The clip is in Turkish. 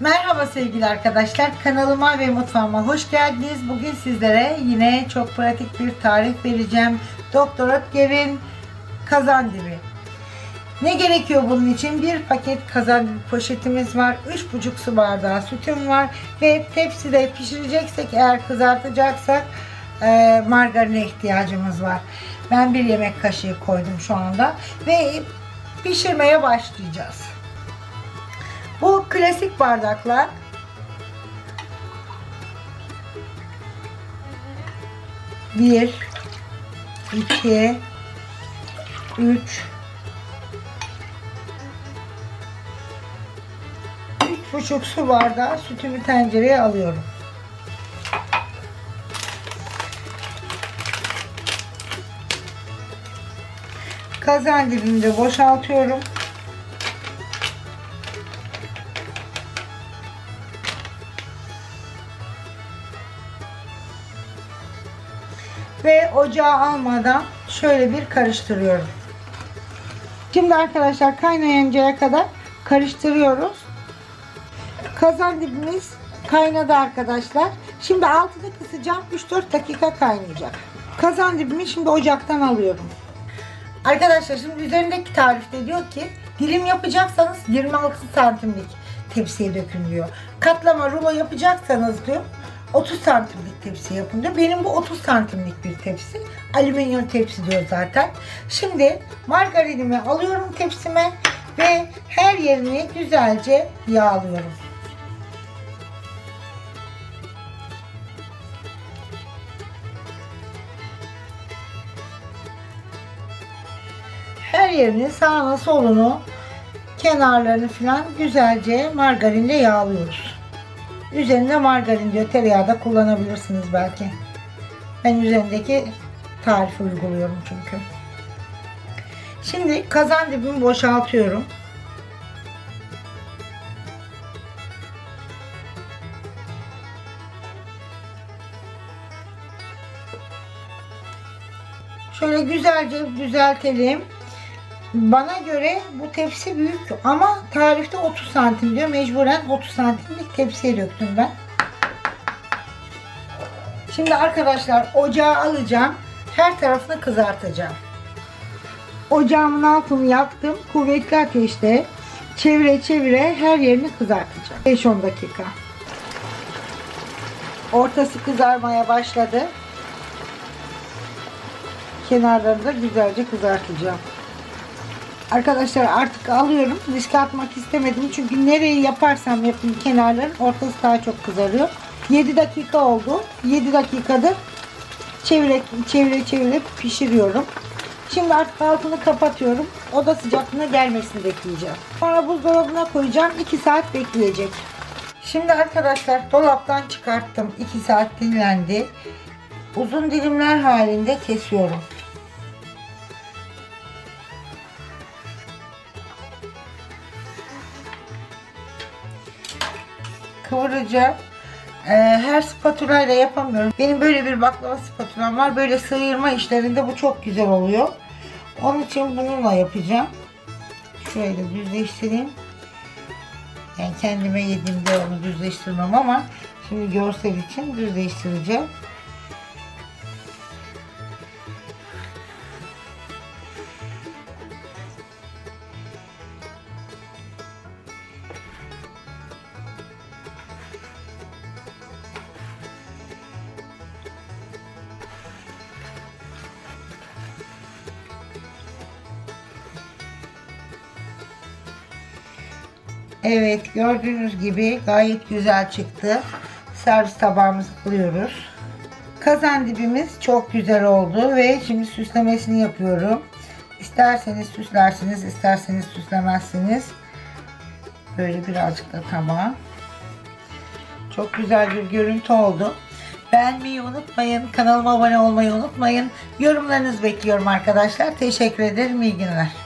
Merhaba sevgili arkadaşlar. Kanalıma ve mutfağıma hoş geldiniz. Bugün sizlere yine çok pratik bir tarif vereceğim. Doktor Ötker'in kazandibi. Ne gerekiyor bunun için? Bir paket kazandibi poşetimiz var. 3,5 su bardağı sütüm var. Ve tepside pişireceksek eğer kızartacaksak e, margarine ihtiyacımız var. Ben bir yemek kaşığı koydum şu anda. Ve pişirmeye başlayacağız. Bu klasik bardaklar. Bir, iki, üç, üç buçuk su bardağı sütümü tencereye alıyorum. Kazan dibinde boşaltıyorum. Ve ocağa almadan şöyle bir karıştırıyorum. Şimdi arkadaşlar kaynayıncaya kadar karıştırıyoruz. Kazan dibimiz kaynadı arkadaşlar. Şimdi altını kısacağım. 3-4 dakika kaynayacak. Kazan dibimi şimdi ocaktan alıyorum. Arkadaşlar şimdi üzerindeki tarifte diyor ki dilim yapacaksanız 26 santimlik tepsiye dökün diyor. Katlama rulo yapacaksanız diyor 30 santimlik tepsi yapın diyor. Benim bu 30 santimlik bir tepsi. Alüminyum tepsi diyor zaten. Şimdi margarinimi alıyorum tepsime ve her yerini güzelce yağlıyorum. Her yerini sağına solunu kenarlarını falan güzelce margarinle yağlıyoruz. Üzerinde margarin diyor. Tereyağı da kullanabilirsiniz belki. Ben üzerindeki tarifi uyguluyorum çünkü. Şimdi kazan dibimi boşaltıyorum. Şöyle güzelce düzeltelim. Bana göre bu tepsi büyük ama tarifte 30 santim diyor. Mecburen 30 santimlik tepsiye döktüm ben. Şimdi arkadaşlar ocağa alacağım. Her tarafını kızartacağım. Ocağımın altını yaktım. Kuvvetli ateşte çevire çevire her yerini kızartacağım. 5-10 dakika. Ortası kızarmaya başladı. Kenarlarını da güzelce kızartacağım. Arkadaşlar artık alıyorum. Riske atmak istemedim. Çünkü nereyi yaparsam yapayım kenarların ortası daha çok kızarıyor. 7 dakika oldu. 7 dakikadır çevire çevire çevire pişiriyorum. Şimdi artık altını kapatıyorum. Oda sıcaklığına gelmesini bekleyeceğim. Sonra buzdolabına koyacağım. 2 saat bekleyecek. Şimdi arkadaşlar dolaptan çıkarttım. 2 saat dinlendi. Uzun dilimler halinde kesiyorum. Kıvıracağım. Ee, her spatula ile yapamıyorum. Benim böyle bir baklava spatulam var. Böyle sıyırma işlerinde bu çok güzel oluyor. Onun için bununla yapacağım. Şöyle düzleştireyim. Yani kendime yediğimde onu düzleştirmem ama şimdi görsel için düzleştireceğim. Evet gördüğünüz gibi gayet güzel çıktı. Servis tabağımızı alıyoruz. Kazan dibimiz çok güzel oldu ve şimdi süslemesini yapıyorum. İsterseniz süslersiniz, isterseniz süslemezsiniz. Böyle birazcık da tabağa. Çok güzel bir görüntü oldu. Beğenmeyi unutmayın. Kanalıma abone olmayı unutmayın. Yorumlarınızı bekliyorum arkadaşlar. Teşekkür ederim. İyi günler.